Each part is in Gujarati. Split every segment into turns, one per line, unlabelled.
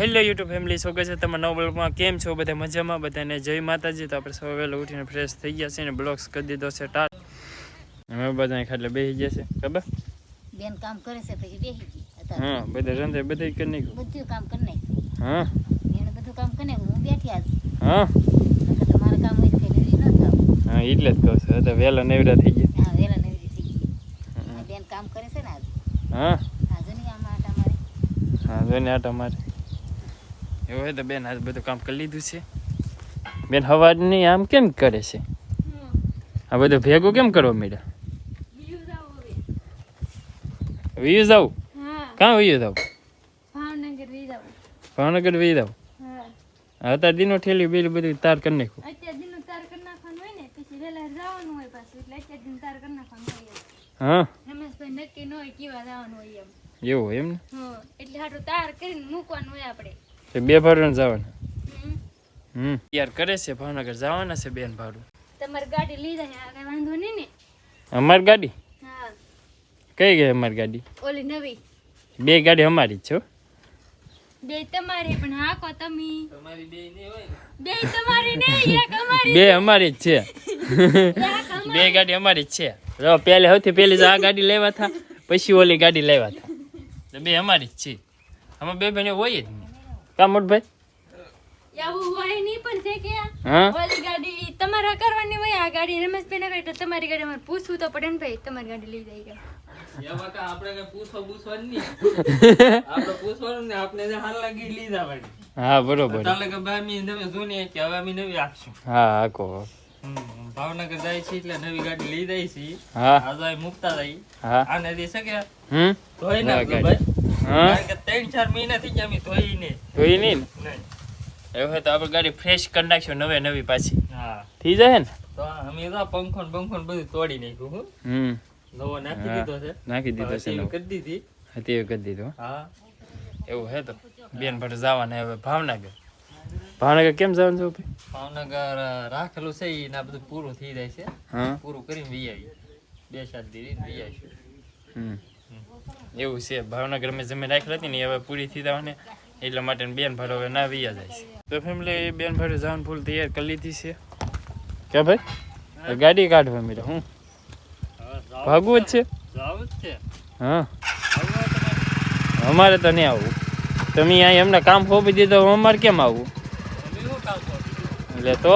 હેલો યુટ્યુબ ફેમિલી સ્વાગત છે તમે નવ બ્લોગમાં. કેમ છો બધા? મજામાં બધાને? જય માતાજી. તો આપણે સૌ વહેલા ઉઠીને ફ્રેશ થઈ ગયા છે ને બ્લોગ્સ કરી દીધો છે ટાટ હવે બધા ખાટલે બેસી ગયા છે ખબર?
બેન કામ કરે છે પછી બેસી ગઈ.
હા બધા રંધે બધા કરી નાખ્યું.
બધું કામ કરી નાખ્યું.
હા.
એને બધું કામ કરી નાખ્યું. હું બેઠી આજ.
હા.
નકર કામ હોય ન થાવ.
હા એટલે જ કહું છું. તો વહેલા નવરા થઈ ગયા.
હા વેલા નવી થઈ ગઈ. આ બેન કામ કરે છે ને આજ?
હા.
આ આમાં આટા મારે.
હા જોઈને આટા મારે. એવું હોય તો બેન આજે બધું કામ કરી લીધું છે. બેન હવાની આમ કેમ કરે છે? આ બધું ભેગું કેમ કરવા માંડ્યા વીયુ જાવ. કાં વીયુ જાવ?
ભાવનગર લઈ જાવ.
ભાવનગર વી જાવ?
હા.
અત્યારે દિનો ઠેલી બિલ બધું તાર કરી નાખું
અત્યાર તાર કરી નાખવાનું હોય ને પછી વહેલા જવાનું હોય પાછું એટલે અત્યાર દિન તાર કરી નાખવાનું હોય
હા.
રમેશભાઈ નક્કી ન હોય કેવા જવાનું હોય એમ.
એવું હોય એમ ને?
હા એટલે હાટું તાર કરીને મૂકવાનું હોય આપણે.
તે બે ભાડું જવાના.
હમ.
યાર કરે છે ભાવનગર જવાના છે બેન ભાડું.
તમારી ગાડી લઈ જાય આ વાંધો નહીં ને?
અમારી ગાડી?
હા.
કઈ ગઈ અમારી ગાડી?
ઓલી નવી.
બે ગાડી અમારી જ છે
બે તમારી પણ હા કો તમે? બે તમારી ને એક અમારી
બે અમારી જ છે. બે ગાડી અમારી જ છે. જો પહેલે સૌથી પહેલી જ આ ગાડી લેવા થા પછી ઓલી ગાડી લેવા થા. તો બે અમારી જ છે. આમાં બે બહેનો હોય જ કા મોટભાઈ
એવું હોય નહીં પણ છે કે
હા?
ઓલી ગાડી તમારા કરવાની હોય આ ગાડી રમેશભાઈ ના તો તમારી ગાડી અમારે પૂછવું તો પડે ને ભાઈ તમારી ગાડી લઈ જાય કે
આપણે કઈ પૂછવા પૂછવાનું નહીં. આપણે પૂછવાનું ને આપણે જે હાલ લાગી લીધા વાળી.
હા બરોબર.
તાલે કે ભાઈ અમે નવી જૂની કે હવે અમે નવી આપશું.
હા આકો
ભાવનગર જાય છે એટલે નવી ગાડી લઈ જાય છે.
હા.
મુકતા જાય.
હા.
દે શકે
હમ?
ધોઈ કારણ કે ત્રણ ચાર મહિના થઈ ગયા અમે ધોઈ ને.
નહીં એવું હોય તો આપણે ગાડી ફ્રેશ કરી નાખશું નવે નવી પાછી.
હા.
થઈ જાય ને?
તો અમે તો પંખો ને બંખો બધું તોડી નાખ્યું હું.
હમ.
નવો નાખી દીધો છે.
નાખી દીધો છે
કરી દીધી.
હા કરી દીધું.
હા.
એવું હે તો? બેન ભર જવાના હવે ભાવનગર. ભાવનગર કેમ જવાનું છે ભાઈ
ભાવનગર રાખેલું છે ના બધું પૂરું થઈ જાય છે. પૂરું કરીને વી આવી બે સાત દી વી આવીશું.
હમ. એવું છે. ભાવનગર અમે જમીન રાખી હતી ને હવે પૂરી થઈ જવાની. એટલા માટે બેન ભાડો હવે ના વિયા જાય છે. તો ફેમિલી બેન ભાડો જવાનું ફૂલ તૈયાર કરી લીધી છે. કે ભાઈ? ગાડી કાઢવા મેળે હું? ભાગવું જ છે. હા. અમારે તો નહીં આવવું. તમે અહીં એમને કામ ખોપી દીધો અમારે કેમ આવવું?
તમે શું કામ કરો?
એટલે તો?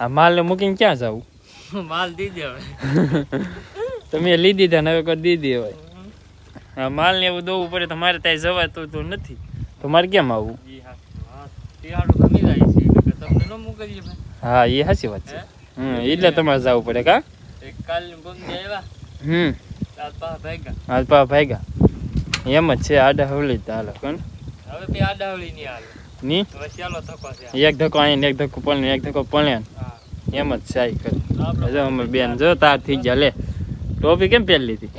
આ માલને મૂકીને ક્યાં જવું?
માલ દીધો
તમે લઈ દીધા ને હવે કોઈ દીધી હોય. હા માલને એવું દોવું પડે તો મારે ત્યાં જવાતું તો નથી. તો મારે કેમ આવવું
ઈ હા. ન
એ સાચી વાત છે. હમ એટલે તમારે જવું પડે કા? હમ. હાલ પા ભાગ્યા. એમ જ છે આડા હવલી હાલો કોણ?
હવે બે આડાવળી નહીં હાલ.
ની?
હવે
એક ધક્કો અહીં એક ધક્કો પડે એક ધક્કો
પડે
એમ જ સાઈ કરી.
આપણે
જો અમે બેન જો તાર થઈ ગયા. લે ટોપી કેમ પહેરી લીધી?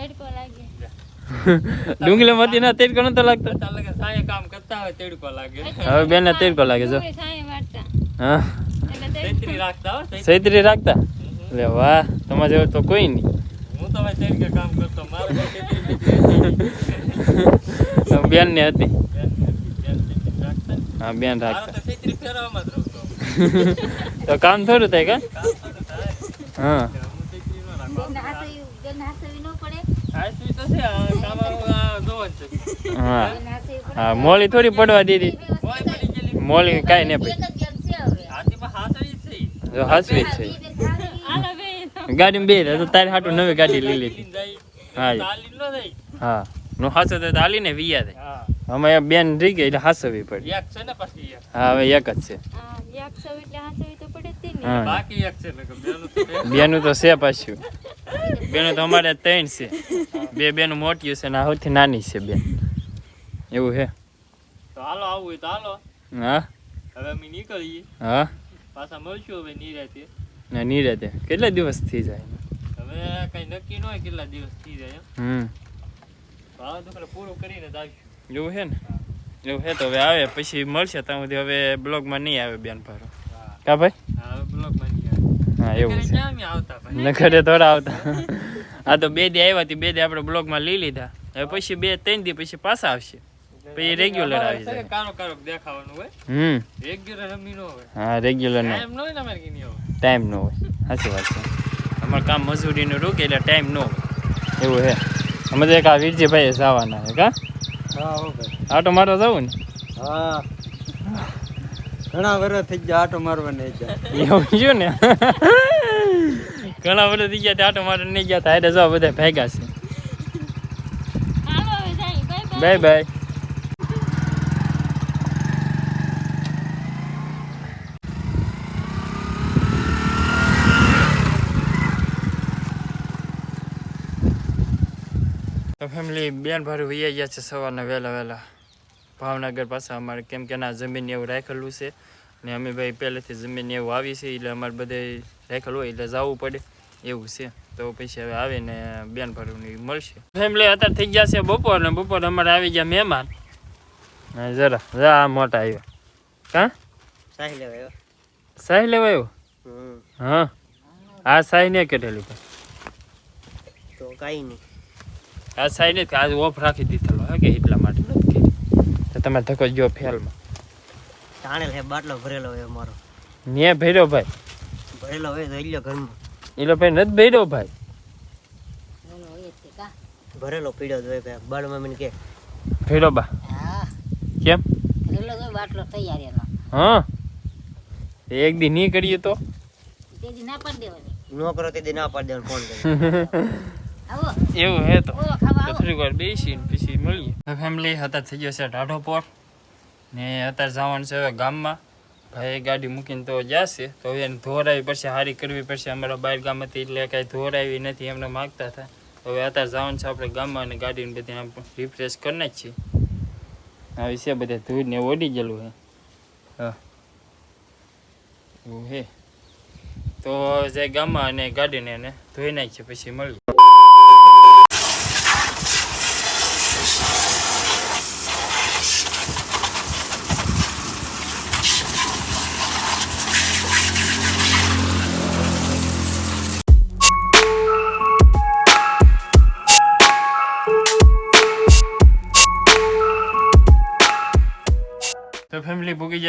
ડુંગલી માંથી ના તેડકો નતો લાગતો?
ચાલે સાંજે કામ કરતા હોય તેડકો લાગે.
હવે બેન ને તેડકો લાગે જો. હા. સૈત્રી રાખતા. લે વાહ. તમારે જેવું તો કોઈ નહીં.
હું તો ભાઈ તેડકે કામ કરતો મારે
બેન ને હતી?
બેન બેન રાખતા. ને.
હા બેન રાખતા.
તો
કામ થોડું થાય કા? હા.
હું. ન
ન
મોલી થોડી પડવા દીધી. મોલી કાંઈ ને
બેન
પડી.
છે હવે
હાથીમાં હાથળી જ છે.
જો હાસવી જ છે.
હાલો બે તો
ગાડી બે તો તારી હાટું નવી ગાડી લઈ લીધી. હા.
ન
હા. નો હાસો તો હાલીને વિયા દે
હા
અમે બેન રહી ગઈ એટલે હાસવી પડી.
એક છે ને પછી એક.
હા હવે એક જ છે.
એટલે
બાકી એક છે બેનું તો
તો છે પાછું. બેનું તો અમારે ત્રણ છે. બે બેનું મોટી છે ને સૌથી નાની છે બેન. એવું છે?
તો હાલો આવું હોય તો હાલો.
હા?
હવે અમે નીકળીએ.
હા?
પાછા મળશું હવે નિરાતે.
ને નીરજે કેટલા દિવસ થઈ જાય?
હવે કઈ નક્કી ન હોય કેટલા દિવસ થઈ જાય
હમ.
તો આ પૂરું કરીને જ આવીશું.
એવું છે ને? એવું છે તો હવે આવે પછી મળશે ત્યાં સુધી. હવે બ્લોગમાં નહીં આવે બેન ભારો કા ભાઈ?
હા
એવું છે.
આવતા
નખરે થોડા આવતા. આ તો બે દી આવ્યા હતી બે દી આપણે બ્લોગમાં લઈ લીધા. હવે પછી બે ત્રણ દી પછી પાછા આવશે. પછી રેગ્યુલર આવી જાય.
કારો કારો દેખાવાનું હોય.
હમ.
રેગ્યુલર રમી નો હોય.
હા રેગ્યુલર નો.
ટાઈમ નો હોય ને કે નહીં હોય
ટાઈમ ન હોય. સાચી વાત છે. અમાર કામ મજૂરીનું રૂકે એટલે ટાઈમ ન હોય. એવું હે અમે તો એક આ વીરજીભાઈ જવાના હે કા?
હા ઓકે ભાઈ.
આટો મારો જવું ને?
હા. ઘણા વર્ષ થઈ ગયા આટો મારવા નહીં જાય
એવું છે ને? ઘણા વર્ષ થઈ ગયા આટો મારવા નહીં ગયા તા એટલે જો બધા ભેગા છે.
હાલો હવે જાય. Bye bye.
Bye bye. તો ફેમિલી બેન ભારું વૈયા ગયા છે સવારના વહેલા વહેલા. ભાવનગર પાસે અમારે કેમ કે ના જમીન એવું રાખેલું છે. ને અમે ભાઈ પહેલેથી જમીન એવું આવી છે એટલે અમારે બધે રાખેલું હોય એટલે જવું પડે એવું છે. તો પછી હવે આવીને બેન ભારું મળશે. ફેમિલી અત્યારે થઈ ગયા છે બપોર ને બપોર અમારે આવી ગયા મહેમાન. જરા જા આ મોટા આવ્યા કા?
સાહી લેવાયો
સાહી લેવા આવ્યો હા. આ સાહી ને કેટલી ભાઈ
તો કાંઈ નહીં.
આ સાહી ને આજ ઓફ રાખી દીધેલો હે કે એટલા માટે? તમે ધક્કો જો ફેલમાં.
તાણેલ હે બાટલો ભરેલો હોય મારો
ને ભર્યો ભાઈ?
ભરેલો હોય તો લ્યો ઘરમાં.
ઈલો ભાઈ નથી ભર્યો ભાઈ?
ભરેલો પીડ્યો જ હોય ભાઈ. બાળ મમ્મીને કે.
ભર્યો બા.
હા.
કેમ?
રેલો તો બાટલો તૈયાર એનો.
હા. એક દી નહીં કરીએ તો?
તેજી ના પાડ દેવાની.
નો કરો તે દી ના પાડ દેવાનો ફોન કરી
એવું હે તો. થોડીક વાર બેસી ને પછી મળીએ. ફેમિલી અત્યારે થઈ ગયો છે ઢાઢો પોર. ને અત્યારે જવાનું છે હવે ગામમાં. ભાઈ ગાડી મૂકીને તો જશે તો હવે એને ધોરાવી પડશે હારી કરવી પડશે. અમારા બહાર ગામ હતી એટલે કાંઈ ધોરાવી નથી એમને માગતા હતા. હવે અત્યારે જવાનું છે આપણે ગામમાં અને ગાડીને બધી આમ રિફ્રેશ કરી છીએ આવી છે બધા ધોઈને ઓડી ગયેલું હે. હા. એવું હે. તો જે જાય ગામમાં અને ગાડીને એને ધોઈ નાખીએ પછી મળીએ.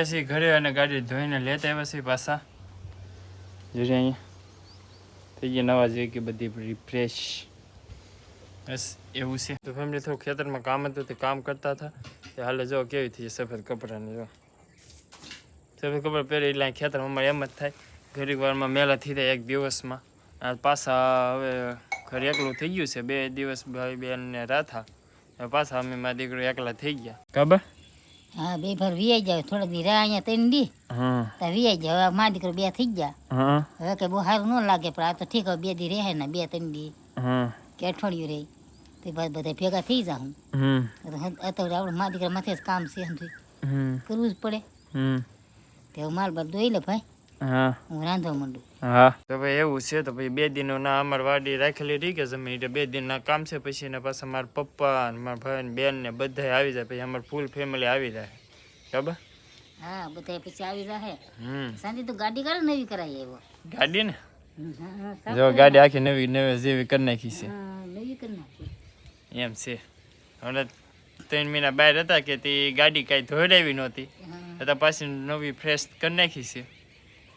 ફેમિલી ભૂગી જશે ઘરે અને ગાડી ધોઈને લેતા આવ્યા છે પાછા. જોઈએ અહીંયા. થઈ ગયા નવા જોઈએ કે બધી રિફ્રેશ બસ એવું છે. તો ફેમિલી થોડું ખેતરમાં કામ હતું તે કામ કરતા હતા. તે હાલે જો કેવી થઈ સફેદ કપડાની જો. સફેદ કપડાં પહેરી એટલે અહીં ખેતરમાં અમારે એમ જ થાય. ઘડીક વારમાં મેલા થઈ જાય એક દિવસમાં. આ પાછા હવે ઘર એકલું થઈ ગયું છે. બે દિવસ ભાઈ બેન ને રાથા હવે પાછા અમે મારા દીકરો એકલા થઈ ગયા. ખબર
હા બે ભર વીઆઈ જાવ થોડાક દી રહ્યા અહીંયા ત્રણ દી.
હા.
તો વીઆઈ જાય હવે મારા દીકરો બે થઈ ગયા. હવે કે બહુ સારું ન લાગે પણ આ તો ઠીક હવે બે દી રહે ને બે ત્રણ દી.
હા.
કે અઠવાડિયું રહી. તે બાદ બધા ભેગા થઈ જા
હું.
અત્યારે આપણે મા દીકરા માથે જ કામ છે સમજી
હમ.
કરવું જ પડે.
હમ.
તે માલ બાર દોઈ લે ભાઈ.
હા.
હું રાંધવા માંડું.
હા. તો ભાઈ એવું છે તો ભાઈ બે દિનનું ના અમારે વાડી રાખેલી રહી કે જમીન એટલે બે દિનના કામ છે પછી એના પાછા મારા પપ્પા ને મારા ભાઈ ને બેન ને બધા આવી જાય પછી અમારે ફૂલ ફેમિલી આવી જાય. બરાબર?
હા બધા પછી આવી જાય
હમ.
શાંતિ તો ગાડી કરે નવી કરાવી આવ્યો?
ગાડી ને?
હા, હા,
જો ગાડી આખી નવી નવી જેવી કરી નાખી છે.
નવી કરી નાખી.
એમ છે. હવે ત્રણ મહિના બહાર હતા કે તે ગાડી કાંઈ ધોડાવી નહોતી.
હા.
પાછી નવી ફ્રેશ કરી નાખી છે.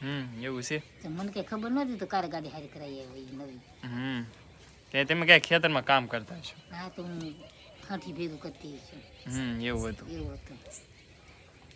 હમ એવું છે.
મને કઈ ખબર નહોતી તો કારે ગાડી હારી કરાઈ આવી નવી.
હમ તે તમે ક્યાંક ખેતરમાં કામ કરતા છો
હા તો હું હાથી ભેગું કરતી છું
હમ એવું હતું.
એવું હતું.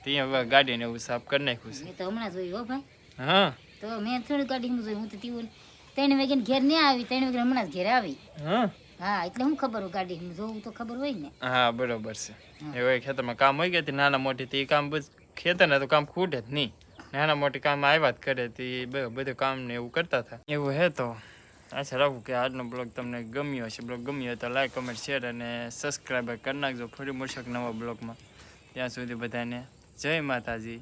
ત્યાં હવે ગાડીને એવું સાફ કરી નાખ્યું છે.
મેં તો હમણાં જોયું હો ભાઈ.
હા.
તો મેં થોડી ગાડીમાં જોયું હું તો તીવું ત્રણ વાગે ઘેર નહીં આવી ત્રણ વાગે હમણાં જ ઘેર આવી.
હા.
હા એટલે હું ખબર હોય ગાડી જોવું તો ખબર હોય ને.
હા બરોબર છે. એવું ખેતરમાં કામ હોય કે નાના મોટી તે કામ ખેતરના તો કામ ખૂટે જ નહીં. નાના મોટી કામ આવ્યા જ કરે તે બધું કામ ને એવું કરતા હતા. એવું હે તો આશા રાખું કે આજનો બ્લોગ તમને ગમ્યો હશે. બ્લોગ ગમ્યો તો લાઈક, કમેન્ટ, શેર અને સબસ્ક્રાઈબર કરી નાખજો ફરી મળશે નવા બ્લોગમાં. ત્યાં સુધી બધાને જય માતાજી.